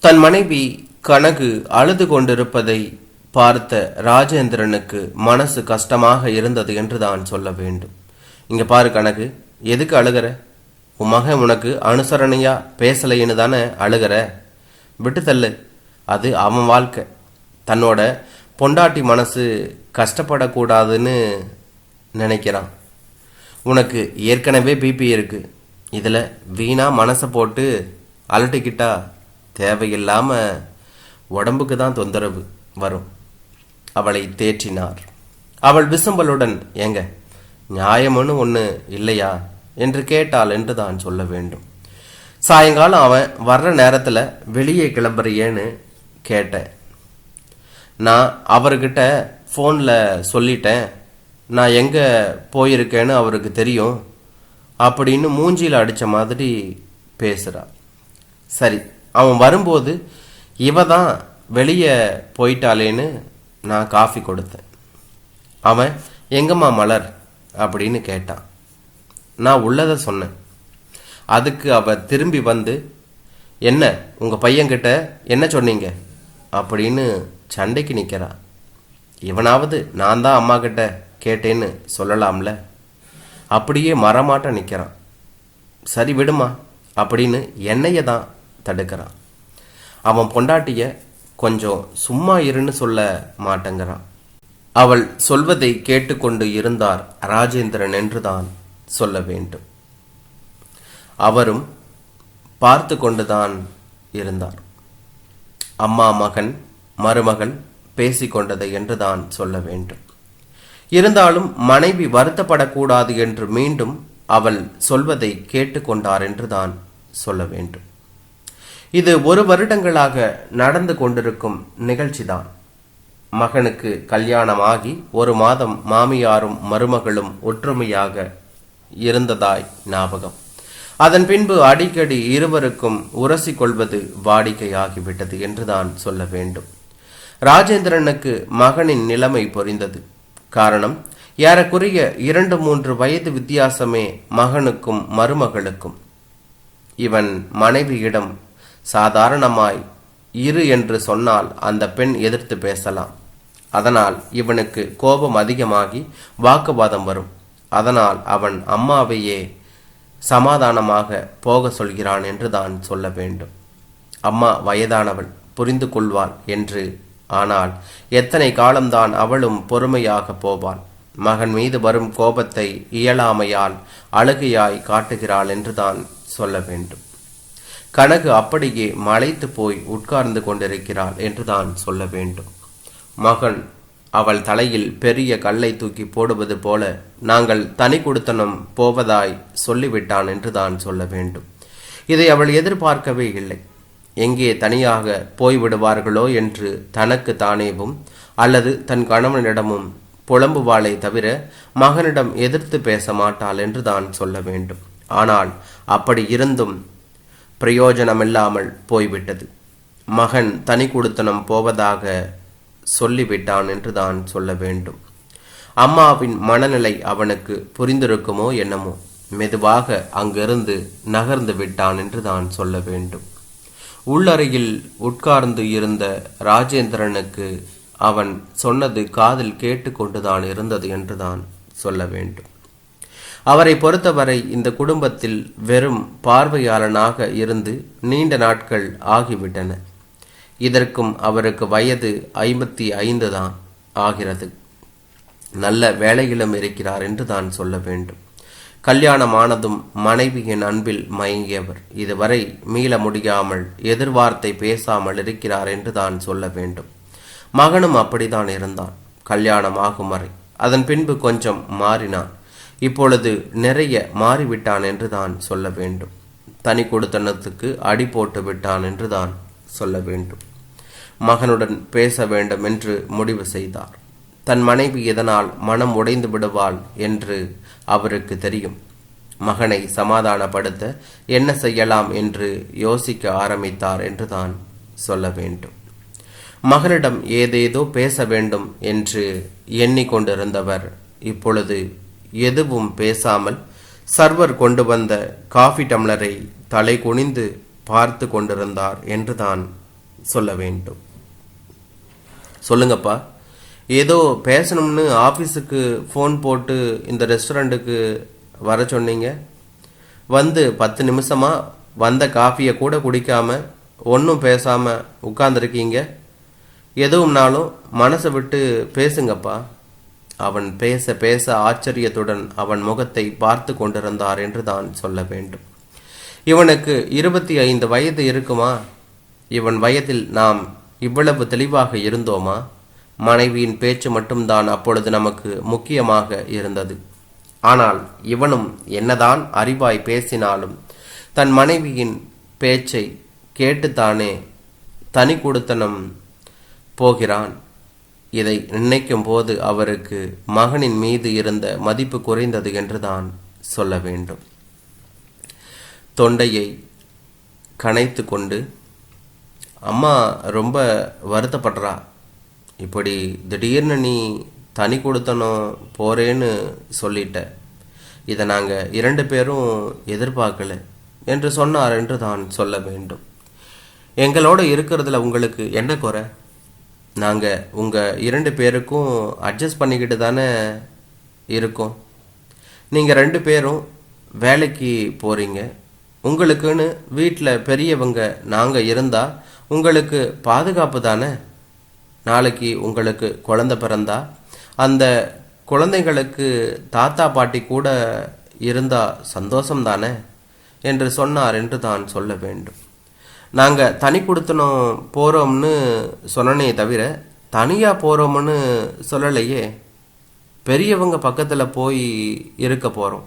தன் மனைவி கனகு அழுது கொண்டிருப்பதை பார்த்த ராஜேந்திரனுக்கு மனசு கஷ்டமாக இருந்தது என்று தான் சொல்ல வேண்டும். இங்க பாரு கனகு எதுக்கு அழுகிற? உன் மகன் உனக்கு அனுசரணையா பேசலைன்னு தானே அழுகிற? விட்டு தள்ளு. அது அவன் வாழ்க்கை. தன்னோட பொண்டாட்டி மனசு கஷ்டப்படக்கூடாதுன்னு நினைக்கிறான். உனக்கு ஏற்கனவே பிபி இருக்கு. இதில் வீணாக மனசை போட்டு அலட்டிக்கிட்டா தேவையில்லாமல் உடம்புக்கு தான் தொந்தரவு வரும். அவளை தேற்றினார். அவள் விசும்பலுடன் ஏங்க நியாயம்னு ஒன்று இல்லையா? என்று கேட்டாள் என்று தான் சொல்ல வேண்டும். சாயங்காலம் அவன் வர்ற நேரத்தில் வெளியே கிளம்புறியேன்னு கேட்டேன். நான் அவர்கிட்ட ஃபோனில் சொல்லிட்டேன். நான் எங்கே போயிருக்கேன்னு அவருக்கு தெரியும் அப்படின்னு மூஞ்சியில் அடித்த மாதிரி பேசுகிறா சரி அவன் வரும்போது இவ தான் வெளியே போயிட்டாளேன்னு நான் காஃபி கொடுத்தேன். அவன் எங்கம்மா மலர்? அப்படின்னு கேட்டான். நான் உள்ளதை சொன்னேன். அதுக்கு அவ திரும்பி வந்து என்ன உங்கள் பையன்கிட்ட என்ன சொன்னீங்க? அப்படின்னு சண்டைக்கு நிற்கிறா இவனாவது நான் தான் அம்மா கிட்ட கேட்டேன்னு சொல்லலாம்ல? அப்படியே மரமாட்ட நிற்கிறான் சரி விடுமா அப்படின்னு என்னைய தான் தடுக்கிறான். அவன் பொண்டாட்டிய கொஞ்சம் சும்மா இருன்னு சொல்ல மாட்டேங்கிறான். அவள் சொல்வதை கேட்டுக்கொண்டு இருந்தார் ராஜேந்திரன் என்றுதான் சொல்ல வேண்டும். அவரும் பார்த்து கொண்டுதான் இருந்தார். அம்மா மகன் மருமகள் பேசிக்கொண்டதை என்றுதான் சொல்ல வேண்டும். இருந்தாலும் மனைவி வருத்தப்படக்கூடாது என்று மீண்டும் அவள் சொல்வதை கேட்டுக்கொண்டார் என்றுதான் சொல்ல வேண்டும். இது ஒரு வருடங்களாக நடந்து கொண்டிருக்கும் நிகழ்ச்சிதான். மகனுக்கு கல்யாணமாகி ஒரு மாதம் மாமியாரும் மருமகளும் ஒற்றுமையாக இருந்ததாய் ஞாபகம். அதன் பின்பு அடிக்கடி இருவருக்கும் உரசி கொள்வது வாடிக்கையாகிவிட்டது என்றுதான் சொல்ல வேண்டும். ராஜேந்திரனுக்கு மகனின் நிலைமை பொறிந்தது காரணம் ஏறக்குறைய இரண்டு மூன்று வயது வித்தியாசமே மகனுக்கும் மருமகளுக்கும். இவன் மனைவியிடம் சாதாரணமாய் இரு என்று சொன்னால் அந்த பெண் எதிர்த்து பேசலாம். அதனால் இவனுக்கு கோபம் அதிகமாகி வாக்குவாதம் வரும். அதனால் அவன் அம்மாவையே சமாதானமாக போக சொல்கிறான் என்று தான் சொல்ல வேண்டும். அம்மா வயதானவள் புரிந்து கொள்வாள் என்று. ஆனால் எத்தனை காலம்தான் அவளும் பொறுமையாக போவாள். மகன் மீது வரும் கோபத்தை இயலாமையால் அழுகையாய் காட்டுகிறாள் என்றுதான் சொல்ல வேண்டும். கனகு அப்படியே மலைத்து போய் உட்கார்ந்து கொண்டிருக்கிறாள் என்றுதான் சொல்ல வேண்டும். மகன் அவள் தலையில் பெரிய கல்லை தூக்கி போடுவது போல நாங்கள் தனி கொடுத்தனம் போவதாய் சொல்லிவிட்டான் என்றுதான் சொல்ல வேண்டும். இதை அவள் எதிர்பார்க்கவே இல்லை. எங்கே தனியாக போய்விடுவார்களோ என்று தனக்கு தானேவும் அல்லது தன் கணவனிடமும் புலம்புவாளை தவிர மகனிடம் எதிர்த்து பேச மாட்டாள் என்று தான் சொல்ல வேண்டும். ஆனால் அப்படி இருந்தும் பிரயோஜனமில்லாமல் போய்விட்டது. மகன் தனி கொடுத்தனம் போவதாக சொல்லிவிட்டான் என்று தான் சொல்ல வேண்டும். அம்மாவின் மனநிலை அவனுக்கு புரிந்திருக்குமோ என்னமோ மெதுவாக அங்கிருந்து நகர்ந்து விட்டான் என்று தான் சொல்ல வேண்டும். உள்ளறையில் உட்கார்ந்து இருந்த ராஜேந்திரனுக்கு அவன் சொன்னது காதில் கேட்டுக்கொண்டுதான் இருந்தது என்றுதான் சொல்ல வேண்டும். அவரை பொறுத்தவரை இந்த குடும்பத்தில் வெறும் பார்வையாளனாக இருந்து நீண்ட நாட்கள் ஆகிவிட்டன. இதற்கும் அவருக்கு வயது ஐம்பத்தி ஐந்து தான் ஆகிறது. நல்ல வேலையிலும் இருக்கிறார் என்று தான் சொல்ல வேண்டும். கல்யாணமானதும் மனைவியின் அன்பில் மயங்கியவர். இதுவரை மீள முடியாமல் எதிர்வார்த்தை பேசாமல் இருக்கிறார் என்று தான் சொல்ல வேண்டும். மகனும் அப்படித்தான் இருந்தான். கல்யாணம் ஆகும் வரை. அதன் பின்பு கொஞ்சம் மாறினான். இப்பொழுது நிறைய மாறிவிட்டான் என்று தான் சொல்ல வேண்டும். தனி கொடுத்தனத்துக்கு அடி போட்டு விட்டான் என்று தான் சொல்ல வேண்டும். மகனுடன் பேச வேண்டும் என்று முடிவு செய்தார். தன் மனைவி இதனால் மனம் உடைந்து விடுவாள் என்று அவருக்கு தெரியும். மகனை சமாதானப்படுத்த என்ன செய்யலாம் என்று யோசிக்க ஆரம்பித்தார் என்று தான் சொல்ல வேண்டும். மகனிடம் ஏதேதோ பேச வேண்டும் என்று எண்ணிக்கொண்டிருந்தவர் இப்பொழுது எதுவும் பேசாமல் சர்வர் கொண்டு வந்த காஃபி டம்ளரை தலை குனிந்து பார்த்து கொண்டிருந்தார் என்று தான் சொல்ல வேண்டும். சொல்லுங்கப்பா. ஏதோ பேசணும்னு ஆஃபீஸுக்கு ஃபோன் போட்டு இந்த ரெஸ்டாரண்ட்டுக்கு வர சொன்னீங்க. வந்து பத்து நிமிஷமாக வந்த காஃபியை கூட குடிக்காமல் ஒன்றும் பேசாமல் உட்காந்துருக்கீங்க எதுவும்னாலும் மனசை விட்டு பேசுங்கப்பா. அவன் பேச பேச ஆச்சரியத்துடன் அவன் முகத்தை பார்த்து கொண்டிருந்தார் என்று தான் சொல்ல வேண்டும். இவனுக்கு இருபத்தி ஐந்து வயது இருக்குமா? இவன் வயதில் நாம் இவ்வளவு தெளிவாக இருந்தோமா? மனைவியின் பேச்சு மட்டும்தான் அப்பொழுது நமக்கு முக்கியமாக இருந்தது. ஆனால் இவனும் என்னதான் அறிவாய் பேசினாலும் தன் மனைவியின் பேச்சை கேட்டுத்தானே தனி கொடுத்தனம் போகிறான். இதை நினைக்கும் போது அவருக்கு மகனின் மீது இருந்த மதிப்பு குறைந்தது என்றுதான் சொல்ல வேண்டும். தொண்டையை கனைத்து கொண்டு அம்மா ரொம்ப வருத்தப்படுறா. இப்படி திடீர்னு நீ தனி கொடுத்தனும் போறேன்னு சொல்லிட்ட. இதை நாங்கள் இரண்டு பேரும் எதிர்பார்க்கல என்று சொன்னார் என்று தான் சொல்ல வேண்டும். எங்களோட இருக்கிறதுல உங்களுக்கு என்ன குறை? நாங்கள் உங்கள் இரண்டு பேருக்கும் அட்ஜஸ்ட் பண்ணிக்கிட்டு தானே இருக்கோம். நீங்கள் ரெண்டு பேரும் வேலைக்கு போகிறீங்க உங்களுக்குன்னு வீட்டில் பெரியவங்க நாங்கள் இருந்தால் உங்களுக்கு பாதுகாப்பு தானே? நாளைக்கு உங்களுக்கு குழந்த பிறந்தா அந்த குழந்தைங்களுக்கு தாத்தா பாட்டி கூட இருந்தால் சந்தோஷம் தானே? என்று சொன்னார் என்று தான் சொல்ல வேண்டும். நாங்கள் தனி கொடுத்தனும் போகிறோம்னு சொன்னனே தவிர தனியாக போகிறோம்னு சொல்லலையே பெரியவங்க பக்கத்தில் போய் இருக்க போகிறோம்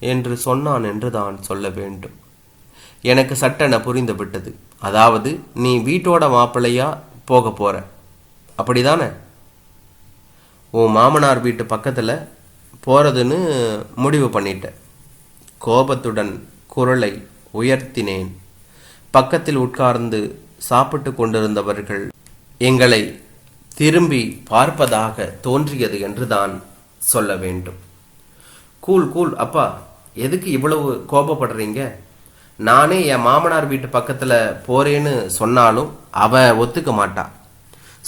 என்று சொன்னான் என்று தான் சொல்ல வேண்டும். எனக்கு சட்டென புரிந்து விட்டது. அதாவது நீ வீட்டோட மாப்பிள்ளையா போக போற. அப்படிதானே? உன் மாமனார் வீட்டு பக்கத்தில் போறதுன்னு முடிவு பண்ணிட்ட. கோபத்துடன் குரலை உயர்த்தினேன். பக்கத்தில் உட்கார்ந்து சாப்பிட்டு கொண்டிருந்தவர்கள் எங்களை திரும்பி பார்ப்பதாக தோன்றியது என்றுதான் சொல்ல வேண்டும். கூல் கூல் அப்பா எதுக்கு இவ்வளவு கோபப்படுறீங்க? நானே என் மாமனார் வீட்டு பக்கத்தில் போறேன்னு சொன்னாலும் அவ ஒத்துக்க மாட்டா.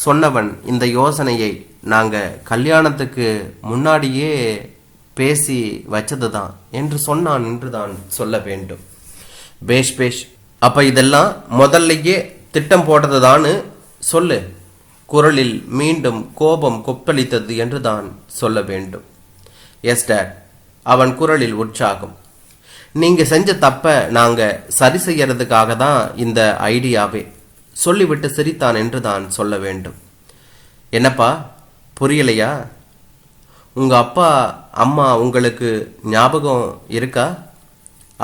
சொன்னவன் இந்த யோசனையை நாங்கள் கல்யாணத்துக்கு முன்னாடியே பேசி வச்சது தான் என்று சொன்னான் என்றுதான் சொல்ல வேண்டும். பேஷ் பேஷ் அப்ப இதெல்லாம் முதல்லையே திட்டம் போட்டதுதான்னு சொல்லு. குரலில் மீண்டும் கோபம் கொப்பளித்தது என்றுதான் சொல்ல வேண்டும். எஸ் டேட் அவன் குரலில் உற்சாகம். நீங்க செஞ்ச தப்ப நாங்க சரி செய்யறதுக்காக தான் இந்த ஐடியாவே. சொல்லிவிட்டு சிரித்தான் என்று தான் சொல்ல வேண்டும். என்னப்பா? புரியலையா? உங்க அப்பா அம்மா உங்களுக்கு ஞாபகம் இருக்கா?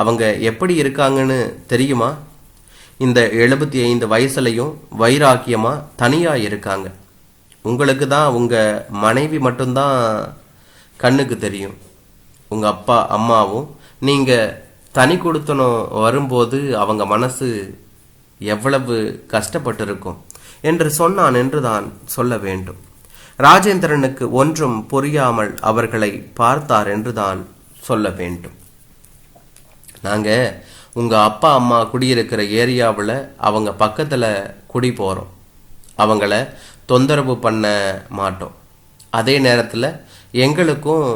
அவங்க எப்படி இருக்காங்கன்னு தெரியுமா? இந்த எழுபத்தி ஐந்து வயசுலையும் வைராக்கியமாக தனியாக இருக்காங்க உங்களுக்கு தான் உங்கள் மனைவி மட்டும்தான் கண்ணுக்கு தெரியும். உங்கள் அப்பா அம்மாவும். நீங்கள் தனி கொடுத்தனும் வரும்போது அவங்க மனசு எவ்வளவு கஷ்டப்பட்டிருக்கும் என்று சொன்னான் என்றுதான் சொல்ல வேண்டும். ராஜேந்திரனுக்கு ஒன்றும் புரியாமல் அவர்களை பார்த்தார் என்றுதான் சொல்ல வேண்டும். நாங்கள் உங்கள் அப்பா அம்மா குடியிருக்கிற ஏரியாவில் அவங்க பக்கத்தில் குடி போகிறோம் அவங்கள தொந்தரவு பண்ண மாட்டோம். அதே நேரத்தில் எங்களுக்கும்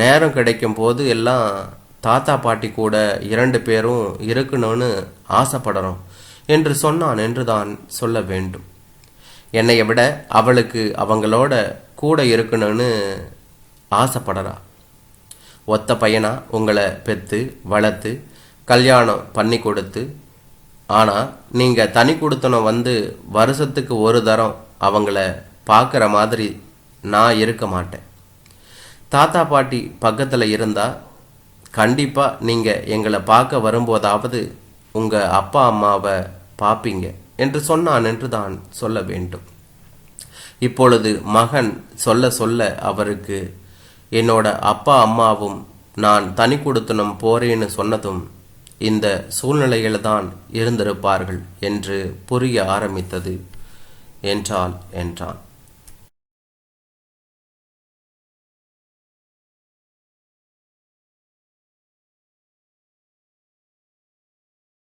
நேரம் கிடைக்கும் போது எல்லாம் தாத்தா பாட்டி கூட இரண்டு பேரும் இருக்கணும்னு ஆசைப்படுறோம் என்று சொன்னான் என்று தான் சொல்ல வேண்டும். என்னைய விட அவளுக்கு அவங்களோட கூட இருக்கணும்னு ஆசைப்படுறா. ஒத்த பையனா உங்களை பெற்று வளர்த்து கல்யாணம் பண்ணி கொடுத்து ஆனால் நீங்கள் தனி கொடுத்தனம் வந்து வருஷத்துக்கு ஒரு தரம் அவங்கள பார்க்குற மாதிரி நான் இருக்க மாட்டேன். தாத்தா பாட்டி பக்கத்தில் இருந்தால் கண்டிப்பாக நீங்கள் எங்களை பார்க்க வரும்போதாவது உங்கள் அப்பா அம்மாவை பார்ப்பீங்க என்று சொன்னான் என்று தான் சொல்ல வேண்டும். இப்பொழுது மகன் சொல்ல சொல்ல அவருக்கு என்னோட அப்பா அம்மாவும் நான் தனி கொடுத்தனம் போறேன்னு சொன்னதும் இந்த சூழ்நிலையில் தான் இருந்திருப்பார்கள் என்று புரிய ஆரம்பித்தது. என்றால் என்றான்.